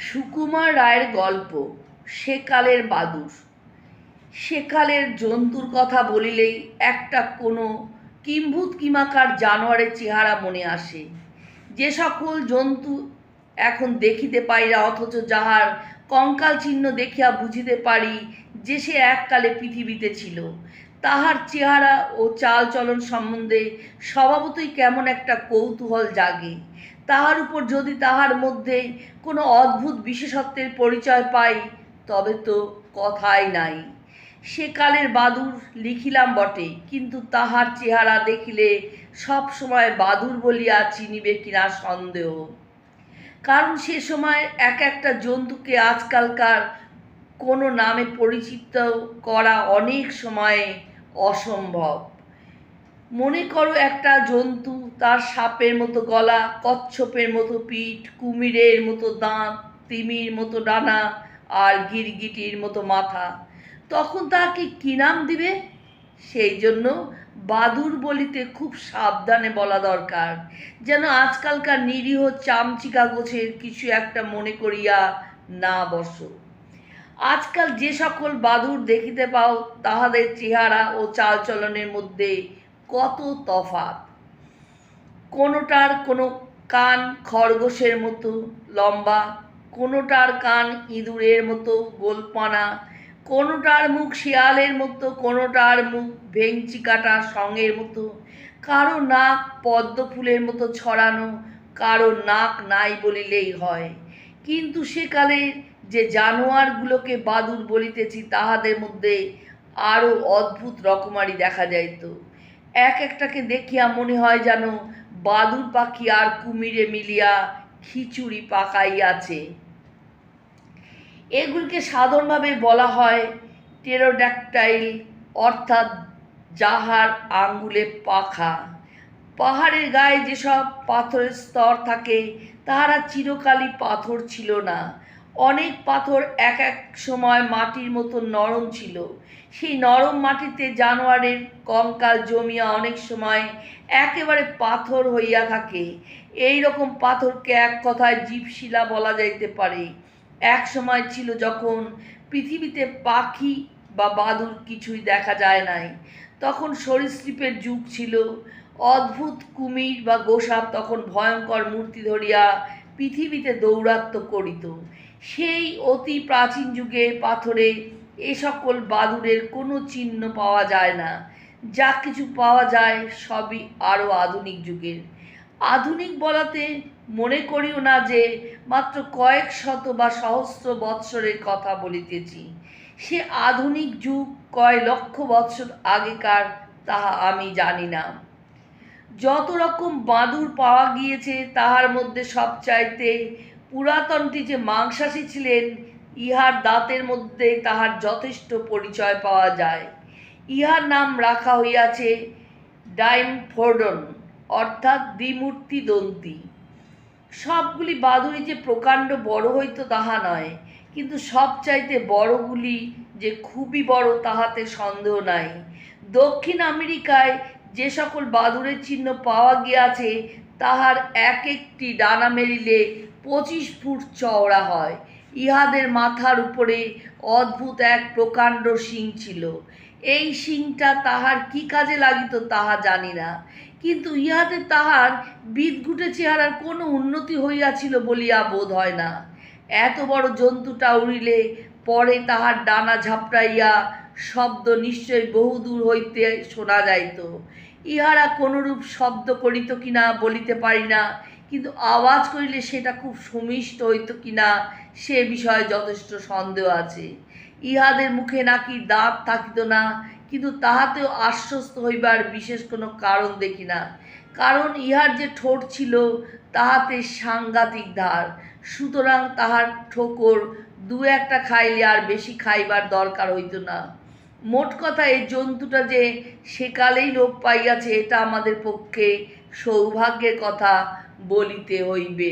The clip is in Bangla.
সুকুমার রায়ের গল্প, সেকালের বাদুর। সেকালের জন্তুর কথা বলিলেই একটা কোনো কিম্ভূত কিমাকার জানোয়ারের চেহারা মনে আসে। যে সকল জন্তু এখন দেখিতে পাই না অথচ যাহার কঙ্কাল চিহ্ন দেখিয়া বুঝিতে পারি যে সে এককালে পৃথিবীতে ছিল। তাহার চেহারা ও চালচলন সম্বন্ধে স্বভাবতই কেমন একটা কৌতূহল জাগে। তাহার উপর যদি তাহার মধ্যে কোনো অদ্ভুত বিশেষত্বের পরিচয় পাই, তবে তো কথাই নাই। সেকালের বাদুর লিখিলাম বটে, কিন্তু তাহার চেহারা দেখিলে সব সময় বাদুর বলিয়া চিনিবে কিনা সন্দেহ। কারণ সে সময় এক একটা জন্তুকে আজকালকার কোনো নামে পরিচিত করা অনেক সময়ে অসম্ভব। মনে করো একটা জন্তু, তার সাপের মতো গলা, কচ্ছপের মতো পিঠ, কুমিরের মতো দাঁত, তিমির মতো ডানা আর গিরগিটির মতো মাথা। তখন তাকে কী নাম দিবে? সেই জন্য বাদুর বলিতে খুব সাবধানে বলা দরকার। যেন আজকালকার নিরীহ চামচিকা গোছের কিছু একটা মনে করিয়া না বসো। আজকাল যে সকল বাদুর দেখিতে পাও, তাহাদের চেহারা ও চালচলনের মধ্যে কত তফাৎ। কোনোটার কোনো কান খরগোশের মতো লম্বা, কোনোটার কান ইঁদুরের মতো গোলপানা, কোনোটার মুখ শিয়ালের মতো, কোনোটার মুখ ভেংচি কাটা সঙ্গের মতো। কারও নাক পদ্ম ফুলের মতো ছড়ানো, কারও নাক নাই বলিলেই হয়। কিন্তু সেকালে যে জানোয়ারগুলোকে বাদুর বলিতেছি, তাহাদের মধ্যে আরও অদ্ভুত রকমারি দেখা যাইত। এক একটাকে দেখিয়া মনে হয় যেন বাদুর পাখি আর কুমিরে মিলিয়া খিচুড়ি পাকাইয়াছে। এগুলিকে সাধারণভাবে বলা হয় টেরোড্যাকটাইল অর্থাৎ যাহার আঙ্গুলে পাখা। পাহাড়ের গায়ে যেসব পাথরের স্তর থাকে, তাহারা চিরকালই পাথর ছিল না। অনেক পাথর এক এক সময় মাটির মতো নরম ছিল। সেই নরম মাটিতে জানোয়ারের কঙ্কাল জমিয়া অনেক সময় একেবারে পাথর হইয়া থাকে। এই রকম পাথরকে এক কথায় জীবশিলা বলা যাইতে পারে। এক সময় ছিল যখন পৃথিবীতে পাখি বা বাদুর কিছুই দেখা যায় নাই। তখন সরীসৃপের যুগ ছিল। অদ্ভুত কুমির বা গোসাপ তখন ভয়ঙ্কর মূর্তি ধরিয়া পৃথিবীতে দৌরাত্ম্য করিত। সেই অতি প্রাচীন যুগে পাথরে এ সকল বাদুরের কোনো চিহ্ন পাওয়া যায় না। যা কিছু পাওয়া যায় সবই আরও আধুনিক যুগের। আধুনিক বলাতে মনে করিও না যে মাত্র কয়েক শত বা সহস্র বৎসরের কথা বলিতেছি। সে আধুনিক যুগ কয় লক্ষ বৎসর আগেকার, তাহা আমি জানি না। যত রকম বাদুর পাওয়া গিয়েছে, তাহার মধ্যে সব চাইতে পুরাতনটি যে মাংসাশী ছিলেন, ইহার দাঁতের মধ্যে তাহার যথেষ্ট পরিচয় পাওয়া যায়। ইহার নাম রাখা হইয়াছে ডাইমফোর্ডন অর্থাৎ দ্বিমূর্তি দন্তি সবগুলি বাদুড়ি যে প্রকাণ্ড বড় হইতো তাহা নয়, কিন্তু সবচাইতে বড়গুলি যে খুবই বড় তাহাতে সন্দেহ নাই। দক্ষিণ আমেরিকায় যে সকল বাদুড়ের চিহ্ন পাওয়া গিয়াছে, তাহার এক একটি ডানা মেলিলে পঁচিশ ফুট চওড়া হয়। ইহাদের মাথার উপরে অদ্ভুত এক প্রকাণ্ড শিং ছিল। এই শিংটা তাহার কি কাজে লাগিত তাহা জানি না। কিন্তু ইহাতে তাহার বিদঘুটে চেহারার কোনো উন্নতি হইয়াছিল বলিয়া বোধ হয় না। এত বড় জন্তুটা উড়িলে পরে তাহার ডানা ঝাপটাইয়া শব্দ নিশ্চয় বহুদূর হইতে শোনা যাইত। ইহারা কোনরূপ শব্দ করিত কিনা বলিতে পারি না, কিন্তু আওয়াজ করিলে সেটা খুব সুমিষ্ট হইত কিনা, সে বিষয়ে যথেষ্ট সন্দেহ আছে। ইহাদের মুখে নাকি দাঁত থাকিত না, কিন্তু তাহাতেও আশ্বস্ত হইবার বিশেষ কোনো কারণ দেখি না। কারণ ইহার যে ঠোঁট ছিল, তাহাতে সাংঘাতিক ধার। সুতরাং তাহার ঠোকর দু একটা খাইলে আর বেশি খাইবার দরকার হইত না। মোট কথা এই জন্তুটা যে সেকালেই লোপ পাইয়াছে, এটা আমাদের পক্ষে সৌভাগ্যের কথা বলিতে হইবে।